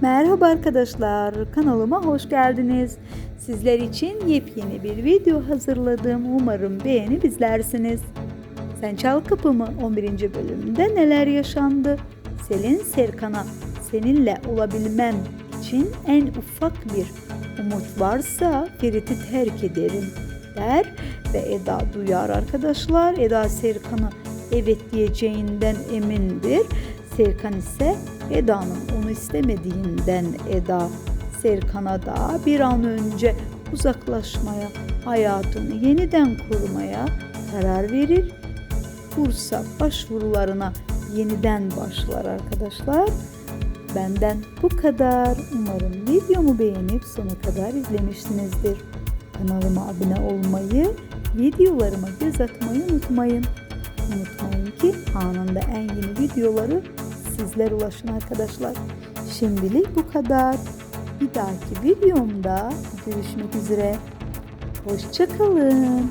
Merhaba arkadaşlar, kanalıma hoş geldiniz. Sizler için yepyeni bir video hazırladım. Umarım beğenip izlersiniz. Sen Çal Kapımı 11. bölümde neler yaşandı? Selin Serkan'a seninle olabilmem için en ufak bir umut varsa Ferit'i terk ederim der ve Eda duyar arkadaşlar. Eda Serkan'a evet diyeceğinden emindir. Serkan ise Eda'nın istemediğinden Eda Serkan'a da bir an önce uzaklaşmaya, hayatını yeniden kurmaya karar verir. Bursa başvurularına yeniden başlar arkadaşlar. Benden bu kadar. Umarım videomu beğenip sona kadar izlemişsinizdir. Kanalıma abone olmayı, videolarıma göz atmayı unutmayın. Unutmayın ki anında en yeni videoları sizlere ulaşın arkadaşlar. Şimdilik bu kadar. Bir dahaki videomda görüşmek üzere. Hoşçakalın.